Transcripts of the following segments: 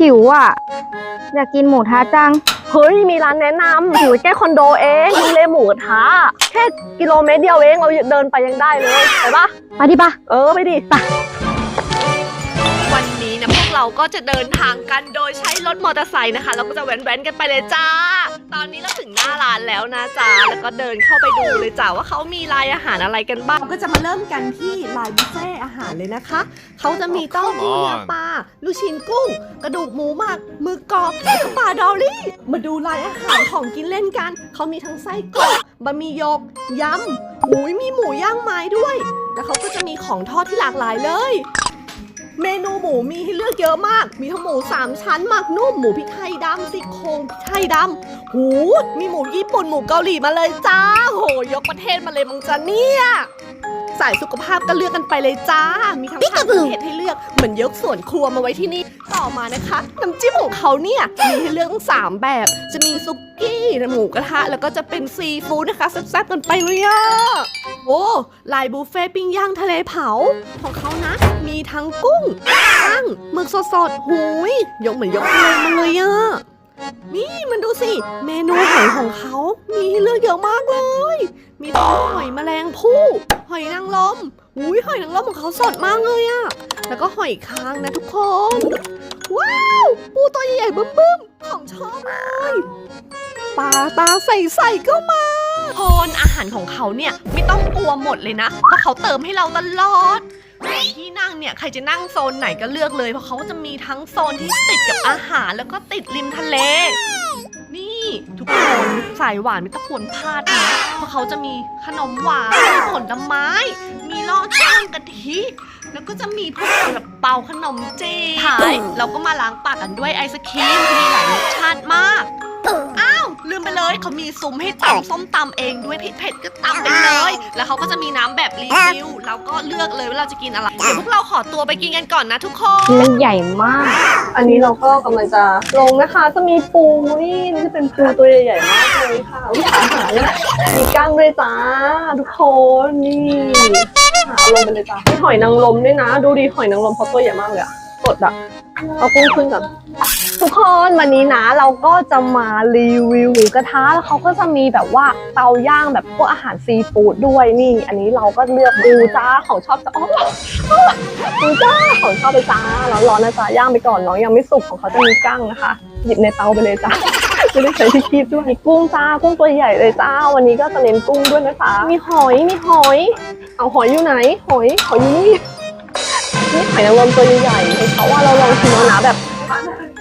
หิวอะ อยากกินหมูทะจัง เฮ้ย มีร้านแนะนำอยู่ใกล้คอนโดเองริมเลหมูกระทะแค่กิโลเมตรเดียวเองเราเดินไปยังได้เลย ไปปะไปดิปะเออ ไปดิไปวันนี้นะพวกเราก็จะเดินทางกันโดยใช้รถมอเตอร์ไซค์นะคะ เราก็จะแว้นๆกันไปเลยจ้า ตอนนี้เราถึงหน้าร้านแล้วนะจ้าแล้วก็เดินเข้าไปดูเลยจ้าว่าเขามีรายอาหารอะไรกันบ้างเราก็จะมาเริ่มกันที่ลายบุฟเฟ่อาหารเลยนะคะ เขาจะมีเต้าหู้เนื้อปลา ลูกชิ้นกุ้ง กระดูกหมูหมักหมือกรอบแล้วก็ปลาดอลลี่ มาดูลายอาหารของกินเล่นกัน เขามีทั้งไส้กรอกบะหมี่หยกยำหุยมีหมูย่างไม้ด้วย แล้วเขาก็จะมีของทอดที่หลากหลายเลย เมนูหมูมีให้เลือกเยอะมาก มีทั้งหมูสามชั้นหมักนุ่มหมูพริกไทยดำซี่โครงพริกไทยดำหูมีหมูญี่ปุ่นหมูเกาหลีมาเลยจ้า โห ยกประเทศมาเลยมังจ้าเนี่ยสายสุขภาพก็เลือกกันไปเลยจ้า มีทั้งผักประเภทให้เลือกเหมือนยกส่วนครัวมาไว้ที่นี่ ต่อมานะคะน้ำจิ้มของเขาเนี่ยมีให้เลือกทั้งสามแบบ จะมีซุกี้หมูกระทะ แล้วก็จะเป็นซีฟู้ดนะคะแซ่บๆกันไปเลยอะโอ้ลายบุฟเฟ่ปิ้งย่างทะเลเผาของเขานะ มีทั้งกุ้งตั้งหมึกสดๆหูยยกเหมือนยกทะเลมาเลยอะนี่มันดูสิ เมนูหอยของเขา มีให้เลือกเยอะมากเลย มีทั้งหอยแมลงภู่หอยนางรมอุ้ยหอยนางรมของเขาสดมากเลยอะแล้วก็หอยคางนะทุกคน ว้าว ปูตัวใหญ่ๆบึ้มๆของชอบเลยปลาตาใสๆก็มาโทนอาหารของเขาเนี่ยไม่ต้องกลัวหมดเลยนะ เพราะเขาเติมให้เราตลอดที่นั่งเนี่ยใครจะนั่งโซนไหนก็เลือกเลย เพราะเขาจะมีทั้งโซนที่ติดกับอาหารแล้วก็ติดริมทะเล นี่ทุกคนสายหวานไม่ต้องควรพลาดนะเพราะเขาจะมีขนมหวานมีผลไม้ มีลอดช่างกะทิแล้วก็จะมีพวกแบบเป่าขนมจีนท้ายเราก็มาล้างปากกันด้วยไอศครีมที่มีหลายรสชาติมาก มไปเลยเขามีซุ้มให้ตำส้มตำเองด้วยเผ็ดๆก็ตำไปเลย แล้วเขาก็จะมีน้ำแบบรีฟิลแล้วก็เลือกเลยว่าเราจะกินอะไรเดี๋ยวพวกเราขอตัวไปกินกันก่อนนะทุกคนมันใหญ่มาก อันนี้เราก็กำลังจะลงนะคะ จะมีปูนี่นี่จะเป็นปูตัวใหญ่ๆมากเลยค่ะวิหารหาเนี่ยมีกั้งด้วยจ้าทุกคนนี่หาลงไปเลยจ้ามีหอยนางรมด้วยนะ ดูดิหอยนางรมเขาตัวใหญ่มากเลยอะสดอะเอากุ้งขึ้นก่อน ทุกคนวันนี้นะเราก็จะมารีวิวหมูกระทะแล้วเขาก็จะมีแบบว่าเตาย่างแบบพวกอาหารซีฟู้ดด้วยนี่ อันนี้เราก็เลือกดูจ้าของชอบจะอ๋อดูจ้าของชอบไปจ้าแล้วร้อนนะจ้าย่างไปก่อนน้องยังไม่สุกของเขาจะมีกั้งนะคะ หยิบในเตาไปเลยจ้าไม่ได้ใช้ที่คีบด้วยกุ้งจ้ากุ้งตัวใหญ่เลยจ้า วันนี้ก็จะเน้นกุ้งด้วยนะคะมีหอยมีหอย เอาหอยอยู่ไหน หอยหอยอยู่นี่นี่หอยนางรมตัวใหญ่ๆเพราว่าเราลองชิมแล้วนะแบบ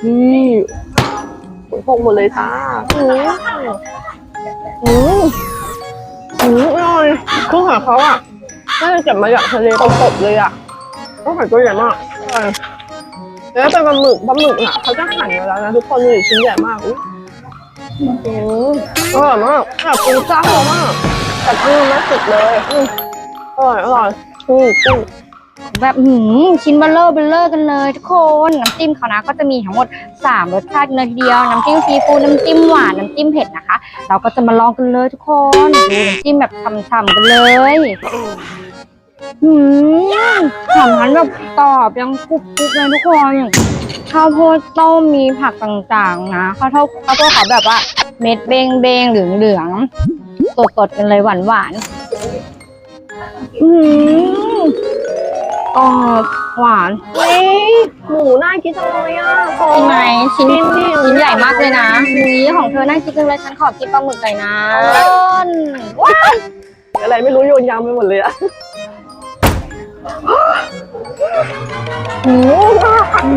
นี่หอยพกหมดเลยจ้าอืมอืมอืมอร่อยกุ้งของเขาอะน่าจะเก็บมาจากทะเลสดๆเลยอะก็หอยตัวใหญ่มากใช่แล้วเป็นปลาหมึกปลาหมึกอะเขาจะหั่นมาแล้วนะทุกคนเลยชิ้นใหญ่มากอุ้ยอืมอร่อยมากอยากกินจ้ามากแต่กุ้งไม่สุดเลยอืมอร่อยอร่อยอืมกุ้ง แบบหืมชิ้นเบลเลอร์เบลเลอร์กันเลยทุกคน น้ำจิ้มเขานะก็จะมีทั้งหมด 3 รสชาติเลยทีเดียว น้ำจิ้มซีฟู้ดน้ำจิ้มหวาน น้ำจิ้มเผ็ดนะคะ เราก็จะมาลองกันเลยทุกคนดูน้ำจิ้มแบบฉ่ำๆกันเลยหืมฉ่ำทั้งแบบตอบยังกรุบกรุบเลยทุกคนข้าวโพดต้มมีผักต่างๆนะข้าวโพดข้าวโพดเขาแบบว่าเม็ดเบงเบงเหลืองเหลืองๆสดๆกันเลยหวานหวานอืม รอบหวานเฮ้ยหมูน่ากินจังเลยอะจริงไหมชิ้นจริงดิชิ้นใหญ่มากเลยนะนี้ของเธอน่ากินจังเลยฉันขอกินปลาหมึกหน่อยนะต้นอะไรไม่รู้โยนยำไปหมดเลยอะหมูอื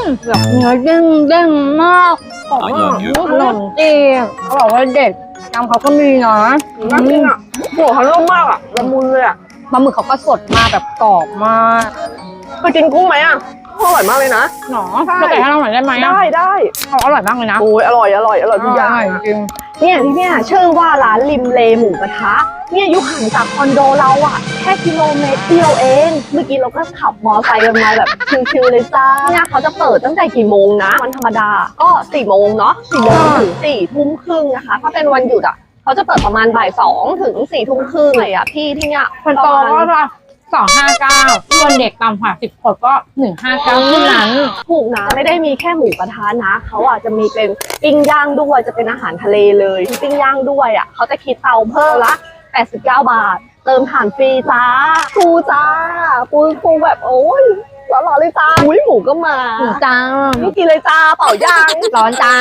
มแบบเนื้อเด้งเด้งมากกรอบมากขนมจีบเขาบอกว่าเด็ดน้ำเขาก็มีนะน่ากินอะหัวเขานุ่มมากอะละมุนเลยอะ ปลาหมึกเขาก็สดมากแบบกรอบมากเคยกินกุ้งไหมอะอร่อยมากเลยนะ หนอใช่จะแกะให้เราหน่อยได้ไหมอะได้ได้เขาอร่อยมากเลยนะโอ้ยอร่อยอร่อยอร่อยทุกอย่างร่อยจริง เนี่ยที่เนี่ยชื่อว่าร้านริมเลหมูกระทะ เนี่ยอยู่ห่างจากคอนโดเราอะแค่กิโลเมตรเดียวเอง เมื่อกี้เราก็ขับมอไซค์กันมาแบบชิลๆเลยจ้าเนี่ยเขาจะเปิดตั้งแต่กี่โมงนะ วันธรรมดาก็สี่โมงเนาะสี่โมงถึงสี่ทุ่มครึ่งนะคะ ถ้าเป็นวันหยุดอะ เขาจะเปิดประมาณบ่ายสองถึงสี่ทุ่มครึ่งเลยอะพี่ที่เนี่ยคนโตก็จะ259ส่วนเด็กต่ำกว่า10ขวบก็159เท่านั้นถูกนะไม่ได้มีแค่หมูกระทะนะเขาอาจจะมีเป็นปิ้งย่างด้วยจะเป็นอาหารทะเลเลยปิ้งย่างด้วยอะเขาจะคิดเตาเพิ่มละ89บาท เติมถ่านฟรีจ้าฟูจ้าฟูฟูแบบโอ้ย ร้อนๆเลยจ้าอุ้ยหมูก็มาจ้านี่กินเลยจ้าเป่ายางร้อนจ้า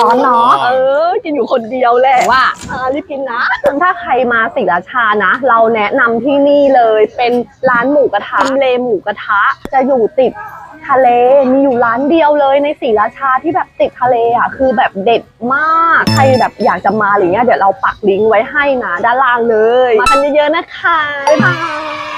ร้อนเนาะเออ กินอยู่คนเดียวแหละว่าอ่ารีบกินนะถ้าใครมาศรีราชานะ เราแนะนำที่นี่เลยเป็นร้านหมูกระทะกิมเลหมูกระทะจะอยู่ติดทะเลมีอยู่ร้านเดียวเลยในศรีราชาที่แบบติดทะเลอะคือแบบเด็ดมากใครแบบอยากจะมาอะไรเงี้ยเดี๋ยวเราปักลิงก์ไว้ให้นะด้านล่างเลย มากันเยอะๆนะคะบ๊ายบาย